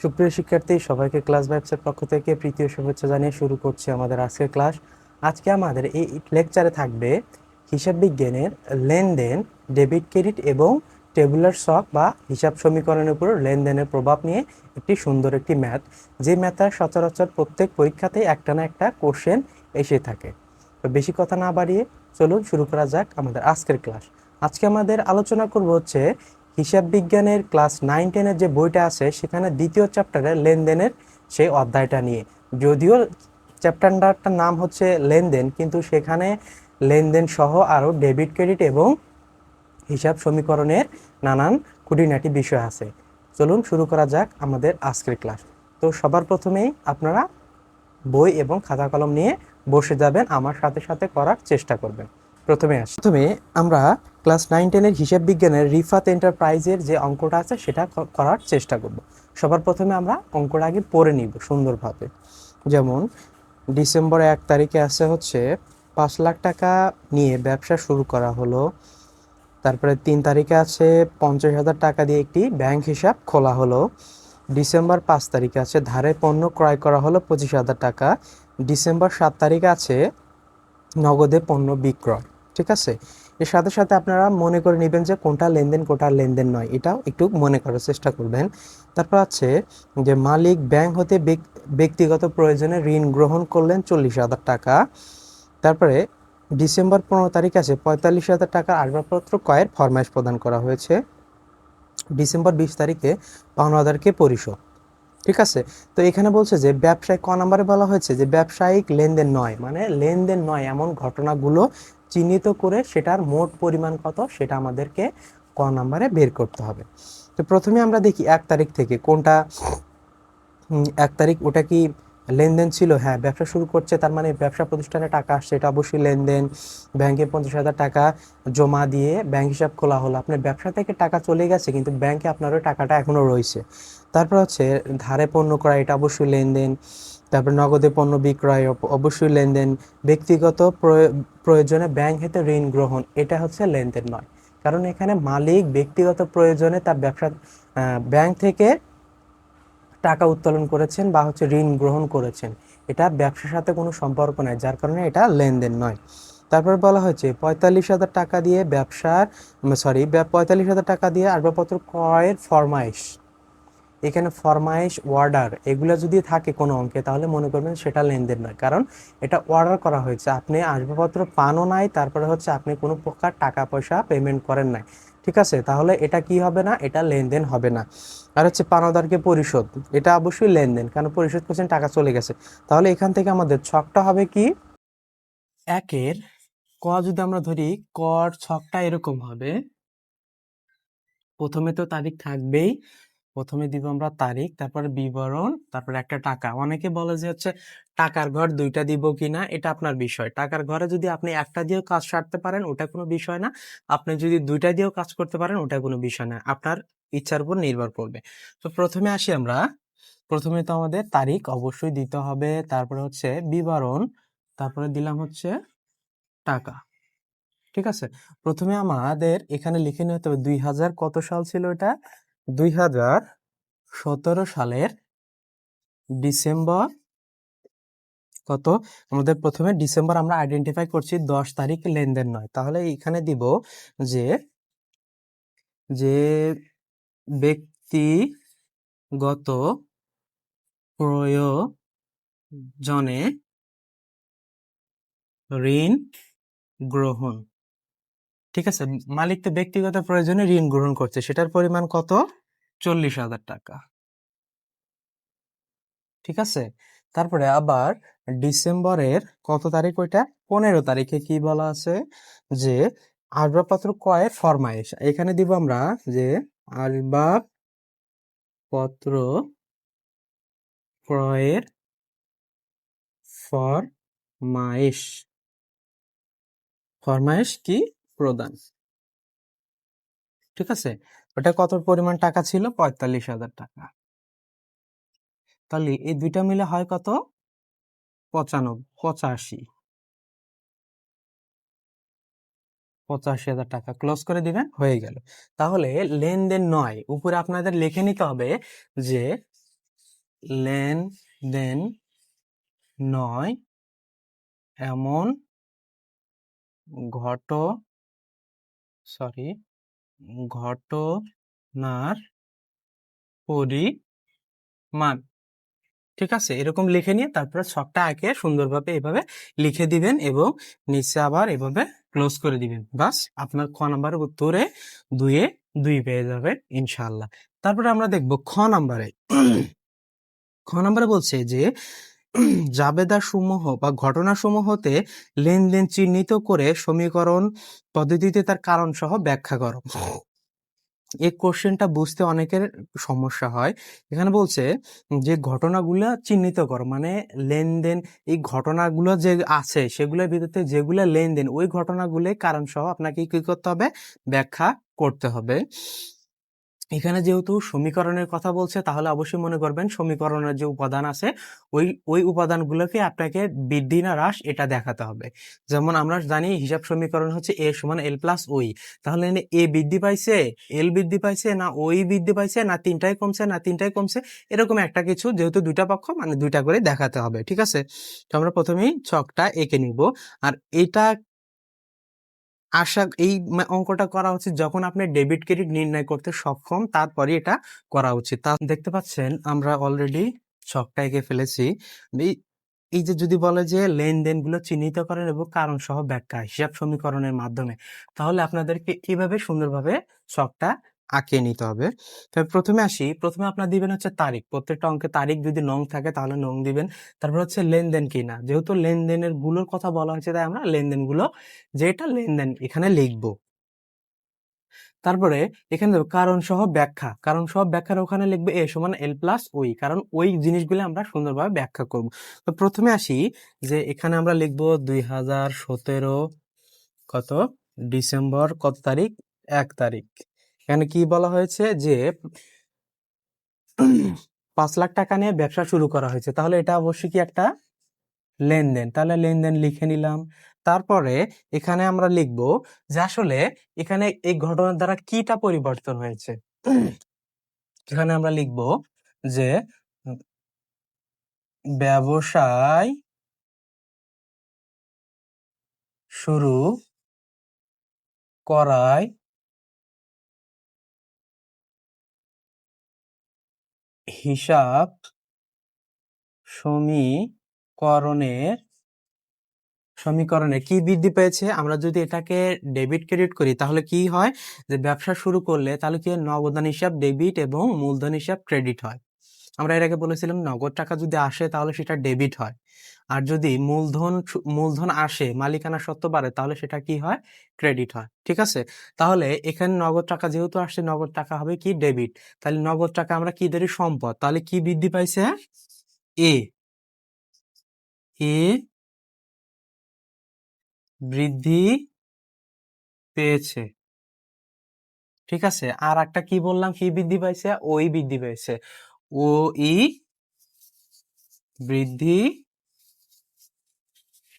সুপ্রিয় শিক্ষার্থী, সবাইকে ক্লাস ভাইবসের পক্ষ থেকে প্রীতীয় শুভেচ্ছা জানিয়ে শুরু করছি আমাদের আজকের ক্লাস। আজকে আমাদের এই লেকচারে থাকবে হিসাব বিজ্ঞানের লেনদেন, ডেবিট ক্রেডিট এবং টেবুলার শক বা হিসাব সমীকরণের উপর লেনদেনের প্রভাব নিয়ে একটি সুন্দর একটি ম্যাথ। যে ম্যাথটা সচরাচর প্রত্যেক পরীক্ষাতেই একটা না একটা কোশ্চেন এসে থাকে। তো বেশি কথা না বাড়িয়ে চলুন শুরু করা যাক আমাদের আজকের ক্লাস। আজকে আমাদের আলোচনা করব হচ্ছে হিসাব বিজ্ঞানের ক্লাস নাইন টেনের যে বইটা আছে, সেখানে দ্বিতীয় চ্যাপ্টারে লেনদেনের সেই অধ্যায়টা নিয়ে। যদিও চ্যাপ্টারটার নাম হচ্ছে লেনদেন, কিন্তু সেখানে লেনদেন সহ আরও ডেবিট ক্রেডিট এবং হিসাব সমীকরণের নানান খুঁটিনাটি বিষয় আছে। চলুন শুরু করা যাক আমাদের আজকের ক্লাস। তো সবার প্রথমেই আপনারা বই এবং খাতা কলম নিয়ে বসে যাবেন, আমার সাথে সাথে করার চেষ্টা করবেন। প্রথমে প্রথমে আমরা ক্লাস নাইন টেনের হিসাব বিজ্ঞানের রিফাত এন্টারপ্রাইজের যে অঙ্কটা আছে সেটা করার চেষ্টা করব। সবার প্রথমে আমরা অঙ্কটা আগে পড়ে নিব সুন্দরভাবে। যেমন, ডিসেম্বর এক তারিখে আছে হচ্ছে পাঁচ লাখ টাকা নিয়ে ব্যবসা শুরু করা হলো। তারপরে তিন তারিখে আছে পঞ্চাশ হাজার টাকা দিয়ে একটি ব্যাংক হিসাব খোলা হলো। ডিসেম্বর পাঁচ তারিখে আছে ধারে পণ্য ক্রয় করা হলো পঁচিশ হাজার টাকা। ডিসেম্বর সাত তারিখে আছে নগদে পণ্য বিক্রয়, ঠিক আছে? এর সাথে সাথে আপনারা মনে করে নেবেন যে কোনটা লেনদেন কোনটা লেনদেন নয়। এটাও একটু মনে করার চেষ্টা করবেন। তারপর আছে যে মালিক ব্যাংক হতে ব্যক- ব্যক্তিগত প্রয়োজনে ঋণ গ্রহণ করলেন চল্লিশ হাজার টাকা। তারপরে ডিসেম্বর পনেরো তারিখ আছে, পঁয়তাল্লিশ হাজার টাকার আসবাবপত্র ক্রয়ের ফরমাইশ প্রদান করা হয়েছে। ডিসেম্বর বিশ তারিখে পাওনাদারকে পরিশোধ। ঠিক আছে? তো এখানে বলছে যে ব্যবসায়িক ক নাম্বারে বলা হয়েছে যে ব্যবসায়িক লেনদেন নয় মানে লেনদেন নয়, এমন ঘটনাগুলো চিহ্নিত করে সেটার মোট পরিমাণ কত সেটা আমাদেরকে ক নাম্বারে বের করতে হবে। তো প্রথমে আমরা দেখি এক তারিখ থেকে কোনটা এক তারিখ ওটা কি লেনদেন ছিল? হ্যাঁ ব্যবসা শুরু করছে, তার মানে ব্যবসা প্রতিষ্ঠানে টাকা আসছে, এটা অবশ্যই লেনদেন। ব্যাংকে পঞ্চাশ হাজার টাকা জমা দিয়ে ব্যাংক হিসাব খোলা হলো। আপনার ব্যবসা থেকে টাকা চলে গেছে, কিন্তু ব্যাংকে আপনার ওই টাকাটা এখনও রয়েছে। তারপর হচ্ছে ধারে পণ্য করা এটা অবশ্যই লেনদেন। তারপর নগদে পণ্য বিক্রয় অবশ্যই লেনদেন, ব্যক্তিগত প্রয়- প্রয়োজনে ব্যাংক হতে ঋণ গ্রহণ, এটা হচ্ছে লেনদেন নয়। কারণ এখানে মালিক ব্যক্তিগত প্রয়োজনে তার ব্যবসা ব্যাংক থেকে টাকা উত্তোলন করেছেন বা হচ্ছে ঋণ গ্রহণ করেছেন। এটা ব্যবসার সাথে কোনো সম্পর্ক নাই, যার কারণে এটা লেনদেন নয়। তারপর বলা হয়েছে, পঁয়তাল্লিশ হাজার টাকা দিয়ে ব্যবসার সরি পঁয়তাল্লিশ হাজার টাকা দিয়ে আসবাবপত্র ক্রয়ের ফরমাইশ। এখানে ফরমাইশ অর্ডার এগুলো যদি থাকে কোনো অঙ্কে, তাহলে মনে করবেন সেটা লেনদেন নয়। কারণ এটা অর্ডার করা হয়েছে। আপনি আসবাবপত্র পানও নাই, তারপরে হচ্ছে আপনি কোনো প্রকার টাকা পয়সা পেমেন্ট করেন নাই। ঠিক আছে? তাহলে এটা কি হবে না? এটা লেনদেন হবে না। আর হচ্ছে পানাদারকে পরিশোধ, এটা অবশ্যই লেনদেন। কারণ পরিশোধ করছেন? টাকা চলে গেছে। তাহলে এখান থেকে আমাদের ছকটা হবে কি? একের ক যদি আমরা ধরি, কর ছকটা এরকম হবে। প্রথমে তো তারিখ থাকবেই। প্রথমে দিব আমরা তারিখ, তারপর বিবরণ, তারপরে একটা টাকা। অনেকে বলে যে হচ্ছে টাকার ঘর দুইটা দিব কিনা, এটা আপনার বিষয়। টাকার ঘরে যদি আপনি একটা দিয়েও কাজ সারতে পারেন, ওটা কোনো বিষয় না। আপনি যদি দুইটা দিয়েও কাজ করতে পারেন, ওটা কোনো বিষয় না। আপনার ইচ্ছার উপর নির্ভর করবে। তো প্রথমে আসি আমরা। প্রথমে তো আমাদের তারিখ অবশ্যই দিতে হবে। তারপরে হচ্ছে বিবরণ, তারপরে দিলাম হচ্ছে টাকা। ঠিক আছে? প্রথমে আমাদের এখানে লিখে নিতে হবে দুই হাজার কত সাল ছিল এটা? দুই হাজার সতেরো সালের ডিসেম্বর কত? আমাদের প্রথমে ডিসেম্বর আমরা আইডেন্টিফাই করছি দশ তারিখ লেনদেন নয়। তাহলে এখানে দিব যে যে ব্যক্তিগত প্রয়োজনে ঋণ গ্রহণ ঠিক আছে? মালিক তো ব্যক্তিগত প্রয়োজনে ঋণ গ্রহণ করছে। সেটার পরিমাণ কত? চল্লিশ হাজার টাকা। ঠিক আছে? তারপরে আবার ডিসেম্বরের কত তারিখ ওইটা? পনেরো তারিখে কি বলা আছে? যে আসবাবপত্র ক্রয়ের ফরমাইশ এখানে দিব আমরা যে আসবাবপত্র ক্রয়ের ফরমাইশ ফরমাইশ কি? প্রদান। ঠিক আছে? ওটা কত পরিমাণ টাকা ছিল? পঁয়তাল্লিশ হাজার টাকা। তাহলে এই দুইটা মিলে হয় কত? পঁচানব্বই পঁচাশি। পঁচাশি হাজার টাকা। ক্লোজ করে দিবেন, হয়ে গেল। তাহলে লেনদেন নয়। উপরে আপনাদের লিখে নিতে হবে যে লেনদেন নয় এমন ঘট সরি, ঘটনার পরিমাণ। ঠিক আছে? এরকম লিখে নিয়ে তারপরে ছকটা আঁকে সুন্দরভাবে এভাবে লিখে দিবেন এবং নিচে আবার এভাবে ক্লোজ করে দিবেন। বাস আপনার খ নাম্বারের উত্তরে দুয়ে দুই পেয়ে যাবেন ইনশাল্লাহ তারপরে আমরা দেখব খ নাম্বারে। খ নাম্বারে বলছে যে জাবেদা সমূহ বা ঘটনাসমূহতে লেনদেন চিহ্নিত করে সমীকরণ পদ্ধতিতে তার কারণ সহ ব্যাখ্যা করো। এই কোশ্চেনটা বুঝতে অনেকের সমস্যা হয়। এখানে বলছে যে ঘটনাগুলো চিহ্নিত করো মানে লেনদেন, এই ঘটনাগুলো যে আছে সেগুলোর ভিতরে যেগুলো লেনদেন, ওই ঘটনাগুলো কারণ সহ আপনাকে কি করতে হবে? ব্যাখ্যা করতে হবে। এখানে যেহেতু সমীকরণের কথা বলছে, তাহলে অবশ্যই মনে করবেন সমীকরণের যে উপাদান আছে, ওই ওই উপাদানগুলোকে আপনাকে বৃদ্ধি না হ্রাস এটা দেখাতে হবে। যেমন আমরা জানি হিসাব সমীকরণ হচ্ছে এ সমান এল প্লাস ওই তাহলে এ বৃদ্ধি পাইছে এল বৃদ্ধি পাইছে, না ওই বৃদ্ধি পাইছে, না তিনটাই কমছে, না তিনটাই কমছে, এরকম একটা কিছু যেহেতু দুইটা পক্ষ মানে দুইটা করে দেখাতে হবে, ঠিক আছে? তো আমরা প্রথমেই ছকটা এঁকে নিব। আর এটা আশা এই অঙ্কটা করা উচিত যখন আপনি ডেবিট ক্রেডিট নির্ণয় করতে সক্ষম তারপরে এটা করা উচিত। তা দেখতে পাচ্ছেন আমরা অলরেডি ছকটা এঁকে ফেলেছি। এই- যে যদি বলে যে লেনদেনগুলো চিহ্নিত করেন এবং কারণ সহ ব্যাখ্যা হিসাব সমীকরণের মাধ্যমে, তাহলে আপনাদেরকে এইভাবে সুন্দরভাবে ছকটা আঁকিয়ে নিতে হবে। তবে প্রথমে আসি, প্রথমে আপনার দিবেন হচ্ছে তারিখ। প্রত্যেকটা অঙ্কে তারিখ যদি নং থাকে তাহলে নং দিবেন। তারপর হচ্ছে লেনদেন কি না যেহেতু লেনদেনেরগুলোর কথা বলা হয়েছে তাই আমরা লেনদেনগুলো, যেটা লেনদেন এখানে লিখব। তারপরে এখানে দেখো কারণ সহ ব্যাখ্যা। কারণ সহ ব্যাখ্যার ওখানে লিখবে এ সমান এল প্লাস ওই কারণ ওই জিনিসগুলো আমরা সুন্দরভাবে ব্যাখ্যা করব। তো প্রথমে আসি যে এখানে আমরা লিখব দুই হাজার সতেরো কত? ডিসেম্বর কত তারিখ? এক তারিখ। এখানে কি বলা হয়েছে যে, পাঁচ লাখ টাকা নিয়ে ব্যবসা শুরু করা হয়েছে। তাহলে এটা অবশ্যই কি একটা লেনদেন? তাহলে লেনদেন লিখে নিলাম। তারপরে এখানে আমরা লিখব যে আসলে এখানে এই ঘটনার দ্বারা কিটা পরিবর্তন হয়েছে। এখানে আমরা লিখব যে, ব্যবসায় শুরু করায় হিসাব সমীকরণের সমীকরণে কি বৃদ্ধি পেয়েছে? আমরা যদি এটাকে ডেবিট ক্রেডিট করি, তাহলে কি হয়? যে ব্যবসা শুরু করলে তাহলে কি নগদান হিসাব ডেবিট এবং মূলধন হিসাব ক্রেডিট হয়। আমরা এর আগে বলেছিলাম নগদ টাকা যদি আসে তাহলে সেটা ডেবিট হয়। আর যদি মূলধন মূলধন আসে, মালিকানা সত্ত্ব বাড়ে, তাহলে সেটা কি হয়? ক্রেডিট হয়। ঠিক আছে? তাহলে এখানে নগদ টাকা যেহেতু আসছে, নগদ টাকা হবে কি? ডেবিট তাহলে নগদ টাকা আমরা কি ধরি? সম্পদ। তাহলে কি বৃদ্ধি পাইছে? এ। এ বৃদ্ধি পেয়েছে। ঠিক আছে? আর একটা কি বললাম? কি বৃদ্ধি পাইছে? ওই বৃদ্ধি পেয়েছে। ও ই বৃদ্ধি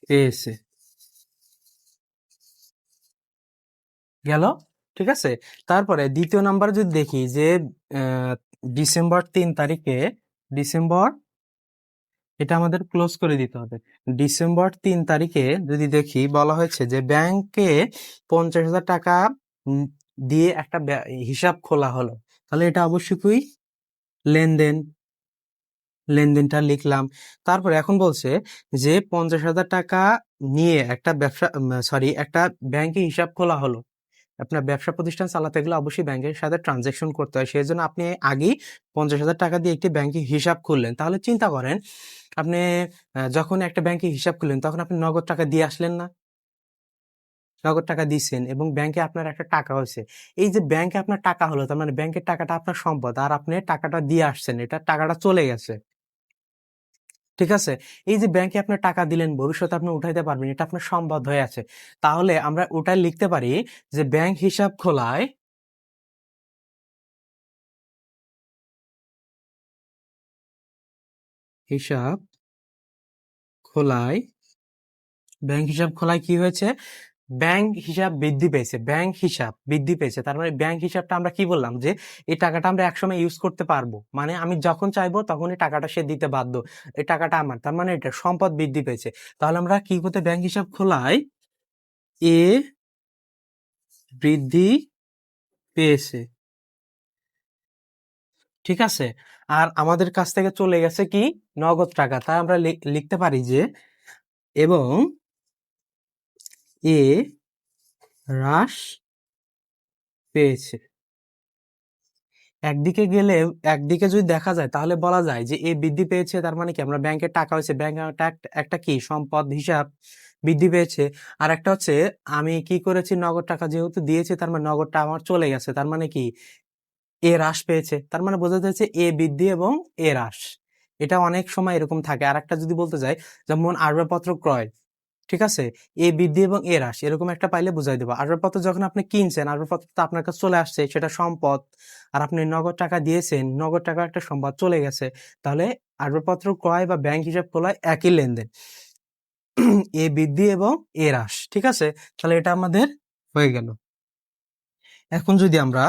পেয়েছে। গেল? ঠিক আছে? তারপরে দ্বিতীয় নাম্বার যদি দেখি যে ডিসেম্বর তিন তারিখে, ডিসেম্বর, এটা আমাদের ক্লোজ করে দিতে হবে। ডিসেম্বর তিন তারিখে যদি দেখি, বলা হয়েছে যে ব্যাংকে পঞ্চাশ হাজার টাকা দিয়ে একটা হিসাব খোলা হলো। তাহলে এটা অবশ্যই লেনদেন, লেনদেনটা লিখলাম। তারপর এখন বলছে যে পঞ্চাশ হাজার টাকা নিয়ে একটা ব্যবসা সরি একটা ব্যাংকে হিসাব খোলা হলো। আপনার ব্যবসা প্রতিষ্ঠান চালাতে গেলে অবশ্যই ব্যাংকের সাথে ট্রানজ্যাকশন করতে হয়। সেই জন্য আপনি আগেই পঞ্চাশ হাজার টাকা দিয়ে একটি ব্যাংকে হিসাব খুললেন। তাহলে চিন্তা করেন, আপনি যখন একটা ব্যাংকে হিসাব খুললেন, তখন আপনি নগদ টাকা দিয়ে আসলেন না। নগদ টাকা দিচ্ছেন এবং ব্যাংকে আপনার একটা টাকা হয়েছে। এই যে ব্যাংকে আপনার টাকা হলো, তার মানে ব্যাংকের টাকাটা আপনার সম্পদ, আর আপনি টাকাটা দিয়ে আসছেন, এটা টাকাটা চলে গেছে। ঠিক আছে? এই যে ব্যাংকে আপনি টাকা দিলেন, ভবিষ্যতে আপনি উঠাইতে পারবেন, এটা আপনার সম্পদ হয়ে আছে। তাহলে আমরা ওটাই লিখতে পারি যে ব্যাংক হিসাব খোলায় হিসাব খোলায় ব্যাংক হিসাব খোলায় কি হয়েছে? ব্যাংক হিসাব বৃদ্ধি পেয়েছে, ব্যাংক হিসাব বৃদ্ধি পেয়েছে। তার মানে ব্যাংক হিসাবটা আমরা কি বললাম? যে এই টাকাটা আমরা একসময় ইউজ করতে পারব। মানে আমি যখন চাইব তখন এই টাকাটা সে দিতে বাধ্য। এই টাকাটা আমার। তার মানে এটা সম্পদ বৃদ্ধি পেয়েছে। তাহলে আমরা কি করতে ব্যাংক হিসাব খোলাই? এ বৃদ্ধি পেয়েছে। ঠিক আছে? আর আমাদের কাছ থেকে চলে গেছে কি? নগদ টাকা। তাই আমরা লিখতে পারি যে এবং এ হ্রাস পেয়েছে। একদিকে গেলে, একদিকে যদি দেখা যায়, তাহলে বলা যায় যে এ বৃদ্ধি পেয়েছে, তার মানে কি? আমরা ব্যাংকের টাকা হয়েছে। ব্যাংক একটা কি? সম্পদ হিসাব বৃদ্ধি পেয়েছে। আর একটা হচ্ছে, আমি কি করেছি? নগদ টাকা যেহেতু দিয়েছি, তার মানে নগদটা আমার চলে গেছে। তার মানে কি? এ হ্রাস পেয়েছে। তার মানে বোঝা যাচ্ছে এ বৃদ্ধি এবং এ হ্রাস। এটা অনেক সময় এরকম থাকে। আর একটা যদি বলতে যাই, যেমন আসবাবপত্র ক্রয়। ঠিক আছে? এ বৃদ্ধি এবং এ হ্রাস, এরকম একটা পাইলে বুঝাই দেবো। আসবাবপত্র যখন আপনি কিনছেন আসবাবপত্র তো আপনার কাছে চলে আসছে, সেটা সম্পদ, আর আপনি নগদ টাকা দিয়েছেন, নগদ টাকা একটা সম্পদ চলে গেছে, তাহলে আসবাবপত্র ক্রয় বা ব্যাংক হিসাব খোলায় একই লেনদেন। এ বৃদ্ধি এবং এ হ্রাস, ঠিক আছে? তাহলে এটা আমাদের হয়ে গেল। এখন যদি আমরা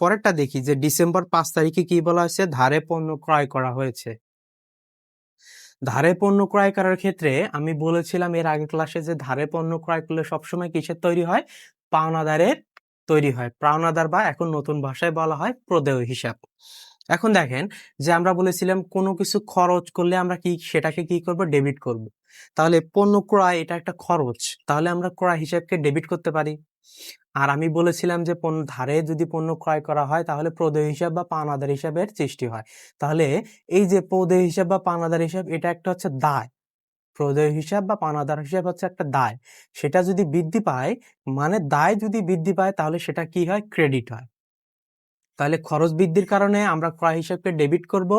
পরেরটা দেখি যে ডিসেম্বর পাঁচ তারিখে কি বলা হয়েছে? ধারে পণ্য ক্রয় করা হয়েছে। ধারে পণ্য ক্রয় করার ক্ষেত্রে আমি বলেছিলাম এর আগে ক্লাসে যে ধারে পণ্য ক্রয় করলে সবসময় কিসের তৈরি হয়? পাওনাদারের তৈরি হয়। পাওনাদার বা এখন নতুন ভাষায় বলা হয় প্রদেয় হিসাব। এখন দেখেন যে আমরা বলেছিলাম কোনো কিছু খরচ করলে আমরা কি সেটাকে কি করব? ডেবিট করব। তাহলে পণ্য ক্রয় এটা একটা খরচ। তাহলে আমরা ক্রয় হিসাবকে ডেবিট করতে পারি। আর আমি বলেছিলাম যে পণ্য, ধারে যদি পণ্য ক্রয় করা হয়, তাহলে প্রদেয় হিসাব বা পাওনাদার হিসাবের সৃষ্টি হয়। তাহলে এই যে প্রদেয় হিসাব বা পাওনাদার হিসাব, এটা একটা হচ্ছে দায়। প্রদেয় হিসাব বা পাওনাদার হিসাব হচ্ছে একটা দায়। সেটা যদি বৃদ্ধি পায় মানে দায় যদি বৃদ্ধি পায়, তাহলে সেটা কি হয়? ক্রেডিট হয়। তাহলে খরচ বৃদ্ধির কারণে আমরা ক্রয় হিসাবকে ডেবিট করব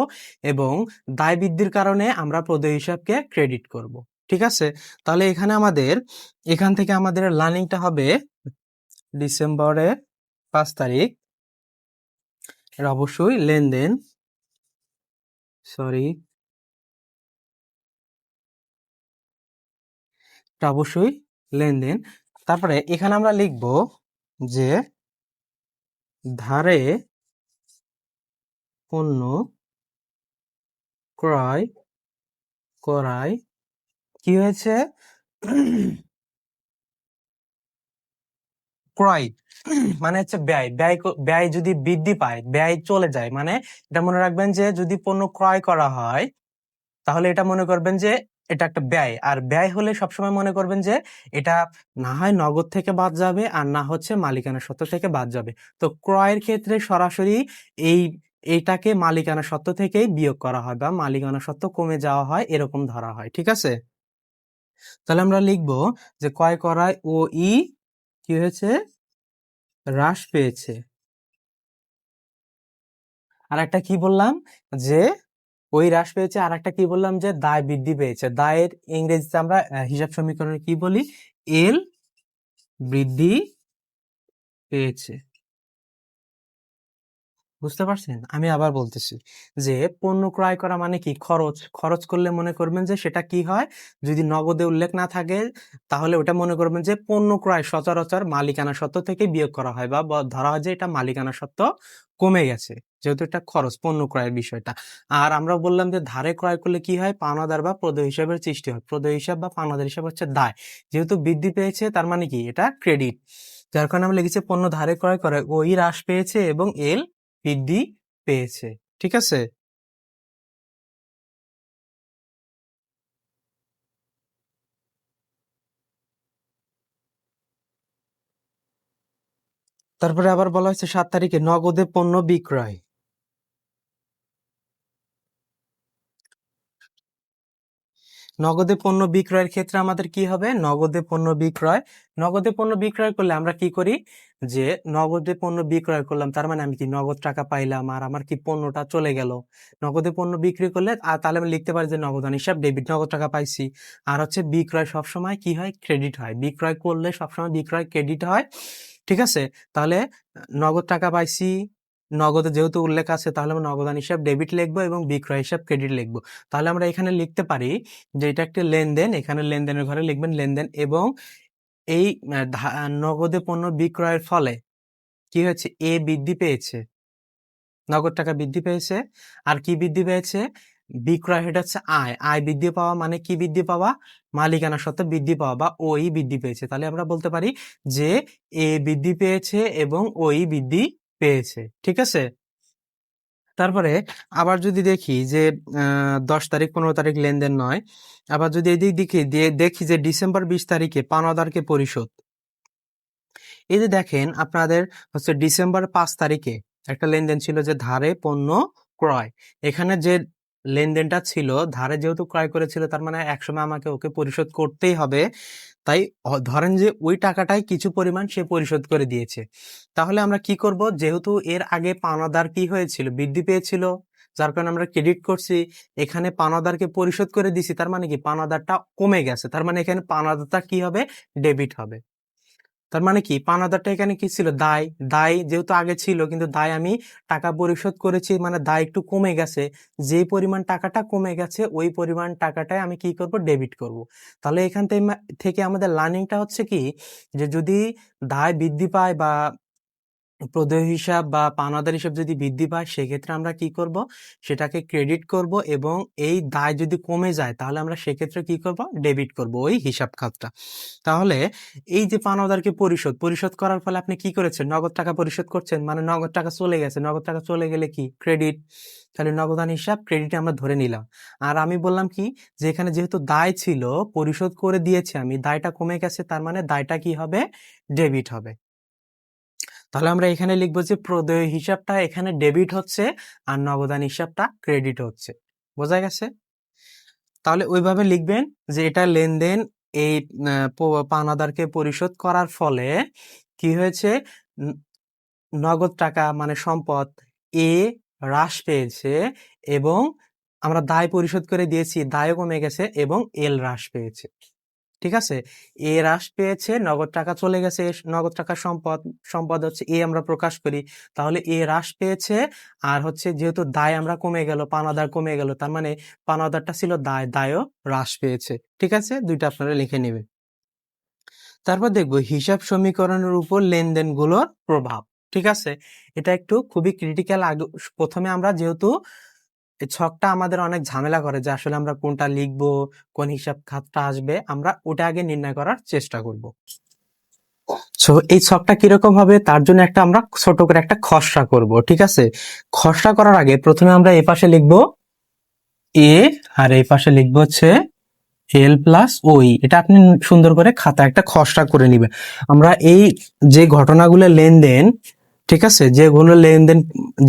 এবং দায় বৃদ্ধির কারণে আমরা প্রদেয় হিসাবকে ক্রেডিট করব। ঠিক আছে? তাহলে এখানে আমাদের, এখান থেকে আমাদের লার্নিংটা হবে ডিসেম্বরের পাঁচ তারিখ। এটা অবশ্যই লেনদেন, সরি। অবশ্যই লেনদেন। তারপরে এখানে আমরা লিখব যে ধারে পণ্য ক্রয় করায় কি হয়েছে? ক্রয় মানে হচ্ছে ব্যয় ব্যয় ব্যয় যদি বৃদ্ধি পায়, ব্যয় চলে যায় মানে এটা মনে রাখবেন যে যদি পণ্য ক্রয় করা হয়, তাহলে এটা মনে করবেন যে এটা একটা ব্যয়। আর ব্যয় হলে সবসময় মনে করবেন যে এটা না হয় নগদ থেকে বাদ যাবে, আর না হচ্ছে মালিকানা সত্ত্ব থেকে বাদ যাবে। তো ক্রয়ের ক্ষেত্রে সরাসরি এই, এইটাকে মালিকানা সত্ত্ব থেকেই বিয়োগ করা হয় বা মালিকানা সত্ত্ব কমে যাওয়া হয়, এরকম ধরা হয়। ঠিক আছে? তাহলে আমরা লিখব যে ক্রয় করায় ও ই কি হয়েছে? হ্রাস পেয়েছে। আর একটা কি বললাম? যে ওই হ্রাস পেয়েছে আর একটা কি বললাম? যে দায় বৃদ্ধি পেয়েছে। দায়ের ইংরেজিতে আমরা হিসাব সমীকরণে কি বলি? এল বৃদ্ধি পেয়েছে। বুঝতে পারছেন? আমি আবার বলতেছি যে, পণ্য ক্রয় করা মানে কি? খরচ। খরচ করলে মনে করবেন যে, সেটা কি হয়? যদি নগদে উল্লেখ না থাকে, তাহলে ওটা মনে করবেন যে, পণ্য ক্রয় সচরাচর মালিকানা সত্ত্ব থেকে বিয়োগ করা হয় বা ধরা হয় যে, এটা মালিকানা সত্ত্ব কমে গেছে, যেহেতু এটা খরচ, পণ্য ক্রয়ের বিষয়টা। আর আমরা বললাম যে, ধারে ক্রয় করলে কি হয়? পাওনাদার বা প্রদেয় হিসাবের সৃষ্টি হয়। প্রদেয় হিসাব বা পাওনাদার হিসাব হচ্ছে দায়। যেহেতু বৃদ্ধি পেয়েছে, তার মানে কি? এটা ক্রেডিট। যার কারণে আমরা লিখেছি, পণ্য ধারে ক্রয় করে, ওই হ্রাস পেয়েছে এবং এল বৃদ্ধি পেয়েছে ঠিক আছে? তারপরে আবার বলা হয়েছে সাত তারিখে নগদে পণ্য বিক্রয়। নগদে পণ্য বিক্রয়ের ক্ষেত্রে আমাদের কি হবে? নগদে পণ্য বিক্রয়, নগদে পণ্য বিক্রয় করলে আমরা কি করি? যে নগদে পণ্য বিক্রয় করলাম, তার মানে আমি কি নগদ টাকা পাইলাম আর আমার কি পণ্যটা চলে গেল? নগদে পণ্য বিক্রি করলে, আর তাহলে আমি লিখতে পারি যে নগদান হিসাব ডেবিট নগদ টাকা পাইছি। আর হচ্ছে বিক্রয় সবসময় কি হয়? ক্রেডিট হয়। বিক্রয় করলে সবসময় বিক্রয় ক্রেডিট হয়। ঠিক আছে? তাহলে নগদ টাকা পাইছি নগদে যেহেতু উল্লেখ আছে, তাহলে আমরা নগদান হিসাব ডেবিট লিখব এবং বিক্রয় হিসাব ক্রেডিট লিখব। তাহলে আমরা এখানে লিখতে পারি যে এটা একটি লেনদেন, এখানে লেনদেনের ঘরে লিখবেন লেনদেন এবং এই নগদে পণ্য বিক্রয়ের ফলে কি হয়েছে? এ বৃদ্ধি পেয়েছে। নগদ টাকা বৃদ্ধি পেয়েছে। আর কি বৃদ্ধি পেয়েছে? বিক্রয় এটা হচ্ছে আয়। আয় বৃদ্ধি পাওয়া মানে কি বৃদ্ধি পাওয়া? মালিকানা সত্ত্বে বৃদ্ধি পাওয়া বা ওই বৃদ্ধি পেয়েছে। তাহলে আমরা বলতে পারি যে এ বৃদ্ধি পেয়েছে এবং ওই বৃদ্ধি পেয়েছে, ঠিক আছে? তারপরে আবার যদি দেখি যে দশ তারিখ, পনেরো তারিখ লেনদেন নয়, আবার যদি এদিক দিকে দেখি যে, ডিসেম্বর বিশ তারিখে পাওনাদারকে পরিশোধ। এই যে দেখেন, আপনাদের হচ্ছে ডিসেম্বর পাঁচ তারিখে একটা লেনদেন ছিল যে, ধারে পণ্য ক্রয়। এখানে যে লেনদেনটা ছিল, ধারে যেহেতু ক্রয় করেছিল, তার মানে একসময় আমাকে ওকে পরিশোধ করতেই হবে। তাই ধরেন যে ওই টাকাটাই কিছু পরিমাণ সে পরিশোধ করে দিয়েছে। তাহলে আমরা কি করব? যেহেতু এর আগে পাওনাদার কি হয়েছিল? বৃদ্ধি পেয়েছিল, যার কারণে আমরা ক্রেডিট করছি, এখানে পানাদারকে পরিশোধ করে দিছি, তার মানে কি? পানাদারটা কমে গেছে, তার মানে এখানে পানাদারটা কি হবে? ডেবিট হবে। তার মানে কি? পানাদারটা এখানে কি ছিল? দায়। দায় যেহেতু আগে ছিল, কিন্তু দায় আমি টাকা পরিশোধ করেছি মানে দায় একটু কমে গেছে। যে পরিমাণ টাকাটা কমে গেছে, ওই পরিমাণ টাকাটাই আমি কি করব? ডেবিট করব। তাহলে এখান থেকে আমাদের লার্নিংটা হচ্ছে কি? যে যদি দায় বৃদ্ধি পায় বা প্রদেয় হিসাব বা পাওনাদার হিসাব যদি বৃদ্ধি পায়, সেক্ষেত্রে আমরা কি করব? সেটাকে ক্রেডিট করব এবং এই দায় যদি কমে যায়, তাহলে আমরা সেক্ষেত্রে কি করব? ডেবিট করব ওই হিসাব খাতটা। তাহলে এই যে পাওনাদারকে পরিশোধ পরিশোধ করার ফলে আপনি কি করেছেন? নগদ টাকা পরিশোধ করছেন মানে নগদ টাকা চলে গেছে। নগদ টাকা চলে গেলে কি? ক্রেডিট তাহলে নগদান হিসাব ক্রেডিট আমরা ধরে নিলাম। আর আমি বললাম কি? যে এখানে যেহেতু দায় ছিল, পরিশোধ করে দিয়েছি আমি, দায়টা কমে গেছে, তার মানে দায়টা কি হবে? ডেবিট হবে। তাহলে আমরা এখানে লিখব যে প্রদেয় হিসাবটা, এখানে ডেবিট হচ্ছে আর নবদান হিসাবটা ক্রেডিট হচ্ছে। বোঝা গেছে? তাহলে ওইভাবে লিখবেন যে এটা লেনদেন এই পানাদারকে পরিশোধ করার ফলে কি হয়েছে? নগদ টাকা মানে সম্পদ এ হ্রাস পেয়েছে এবং আমরা দায় পরিশোধ করে দিয়েছি, দায়ও কমে গেছে এবং এল হ্রাস পেয়েছে। ঠিক আছে? এ হ্রাস পেয়েছে, নগদ টাকা চলে গেছে নগদ টাকা সম্পদ সম্পদ হচ্ছে এ আমরা প্রকাশ করি। তাহলে এ হ্রাস পেয়েছে, আর হচ্ছে যেহেতু দায় আমরা কমে গেল, পানাদার কমে গেল, তার মানে পানাদারটা ছিল দায়, দায়ও হ্রাস পেয়েছে। ঠিক আছে? দুইটা আপনারা লিখে নেবেন। তারপর দেখব, হিসাব সমীকরণের উপর লেনদেনগুলোর প্রভাব। ঠিক আছে? এটা একটু খুবই ক্রিটিক্যাল আগে, প্রথমে আমরা যেহেতু এই ছকটা আমাদের অনেক ঝামেলা করে যে আসলে আমরা কোনটা লিখব, কোন হিসাব খাতটা আসবে, আমরা ওটা আগে নির্ণয় করার চেষ্টা করব। সো এই ছকটা কীরকম হবে? তার জন্য একটা আমরা ছোট করে একটা খসড়া করব, ঠিক আছে? খসড়া করার আগে প্রথমে আমরা এই পাশে লিখব এ আর এই পাশে লিখব হচ্ছে এল প্লাস ওই এটা আপনি সুন্দর করে খাতা একটা খসড়া করে নিবেন। আমরা এই যে ঘটনাগুলো লেনদেন ঠিক আছে? যেগুলো লেনদেন,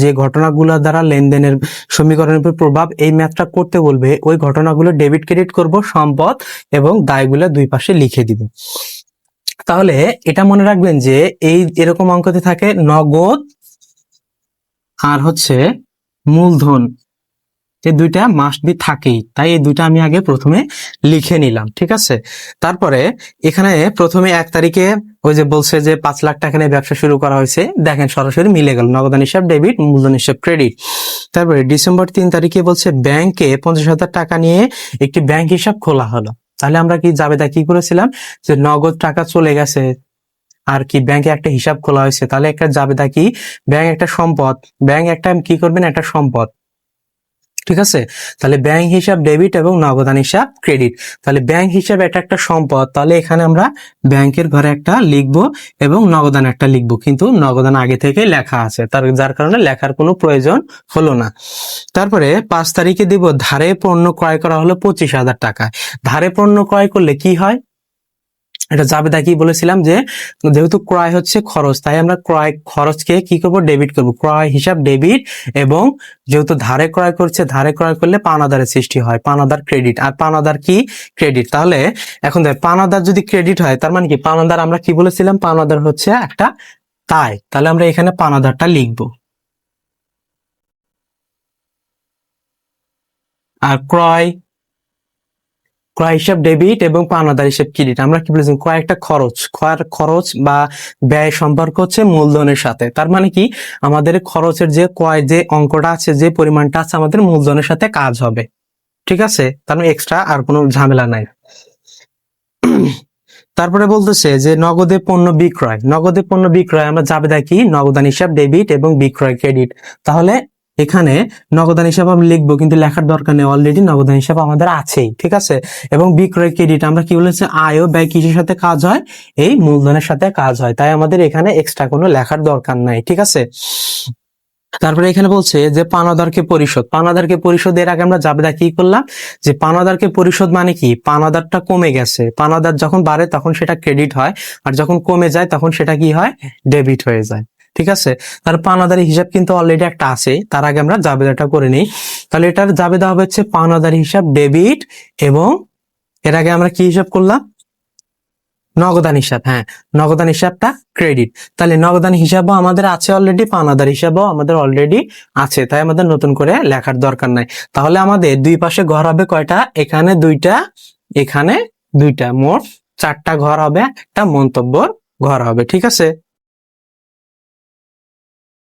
যে ঘটনাগুলো দ্বারা লেনদেনের সমীকরণের উপর প্রভাব এই ম্যাথটা করতে বলবে, ওই ঘটনাগুলো ডেবিট ক্রেডিট করব, সম্পদ এবং দায়গুলো দুই পাশে লিখে দিব। তাহলে এটা মনে রাখবেন যে এই এরকম অঙ্কতে থাকে নগদ আর হচ্ছে মূলধন। এই দুইটা মাস্ট বি থাকেই, তাই এই দুইটা আমি আগে প্রথমে লিখে নিলাম, ঠিক আছে? তারপরে এখানে প্রথমে এক তারিখে ওই যে বলছে যে পাঁচ লাখ টাকা নিয়ে ব্যবসা শুরু করা হয়েছে, দেখেন সরাসরি মিলে গেল, নগদান হিসাব ডেবিট মূলধন হিসাব ক্রেডিট তারপরে ডিসেম্বর তিন তারিখে বলছে ব্যাংকে পঞ্চাশ হাজার টাকা নিয়ে একটি ব্যাংক হিসাব খোলা হলো। তাহলে আমরা কি জাবেদা কি করেছিলাম? যে নগদ টাকা চলে গেছে, আর কি ব্যাংকে একটা হিসাব খোলা হয়েছে, তাহলে একটা জাবেদা কি? ব্যাংক একটা সম্পদ। ব্যাংক একটা কি করবেন? একটা সম্পদ। ঠিক আছে? তাহলে ব্যাংক হিসাব ডেবিট এবং নগদান হিসাব ক্রেডিট তাহলে ব্যাংক হিসাব এটা একটা সম্পদ। তাহলে এখানে আমরা ব্যাংকের ঘরে একটা লিখব এবং নগদান একটা লিখব। কিন্তু নগদান আগে থেকে লেখা আছে। তার, যার কারণে লেখার কোনো প্রয়োজন হলো না। তারপরে পাঁচ তারিখে দিব। ধারে পণ্য ক্রয় করা হলো পঁচিশ হাজার টাকা ধারে পণ্য ক্রয় করলে কি হয়? এটা জাবেদা কি বলেছিলাম যে, যেহেতু ক্রয় হচ্ছে খরচ, তাই আমরা ক্রয়, খরচকে কি করব? ডেবিট করব। ক্রয় হিসাব ডেবিট এবং যেহেতু ধারে ক্রয় করছে, ধারে ক্রয় করলে পানাদারের সৃষ্টি হয়, পানাদার ক্রেডিট। আর পানাদার কি? ক্রেডিট। তাহলে এখন দেখ, পানাদার যদি ক্রেডিট হয়, তার মানে কি? পানাদার আমরা কি বলেছিলাম? পানাদার হচ্ছে একটা তাই। তাহলে আমরা এখানে পানাদারটা লিখব। আর ক্রয় ক্রয় হিসাব ডেবিট এবং পাওনাদার হিসাব ক্রেডিট আমরা কি বলেছি? ক্রয় একটা খরচ। ক্রয়ের খরচ বা ব্যয় সম্পর্ক হচ্ছে মূলধনের সাথে। তার মানে কি? আমাদের খরচের যে ক্রয় যে অঙ্কটা আছে, যে পরিমাণটা আছে, আমাদের মূলধনের সাথে কাজ হবে। ঠিক আছে? তার মানে এক্সট্রা আর কোনো ঝামেলা নাই। তারপরে বলতেছে যে নগদে পণ্য বিক্রয়। নগদে পণ্য বিক্রয়, আমরা যাবে দেখি নগদান হিসাব ডেবিট এবং বিক্রয় ক্রেডিট তাহলে এখানে নগদান হিসাব আমি লিখব, কিন্তু লেখার দরকার নেই অলরেডি নগদান হিসাব আমাদের আছেই, ঠিক আছে? এবং বিক্রয় ক্রেডিট আমরা কি বলেছি? আয় ব্যয় কিসের সাথে কাজ হয়? এই মূলধনের সাথে কাজ হয়, তাই আমাদের এখানে এক্সট্রা কোনো লেখার দরকার নাই, ঠিক আছে? তারপরে এখানে বলছে যে পানাদারকে পরিশোধ পানাদারকে পরিশোধ এর আগে আমরা জাবেদা কি করলাম? যে পানাদারকে পরিশোধ মানে কি? পানাদারটা কমে গেছে, পানাদার যখন বাড়ে তখন সেটা ক্রেডিট হয়, আর যখন কমে যায় তখন সেটা কি হয়? ডেবিট হয়ে যায়। ঠিক আছে? তার পানাদারি হিসাব কিন্তু অলরেডি একটা আছে। তার আগে আমরা জাবেদাটা করে নিই। তাহলে এটার জাবেদা হবে হচ্ছে পানাদারি হিসাব ডেবিট এবং এর আগে আমরা কি হিসাব করলাম? নগদান হিসাব হ্যাঁ। নগদান হিসাবটা ক্রেডিট তাহলে নগদান হিসাবও আমাদের আছে অলরেডি পানাদার হিসাবও আমাদের অলরেডি আছে। তাই আমাদের নতুন করে লেখার দরকার নাই। তাহলে আমাদের দুই পাশে ঘর হবে কয়টা? এখানে দুইটা এখানে দুইটা। মোট চারটা ঘর হবে, একটা মন্তব্যর ঘর হবে। ঠিক আছে?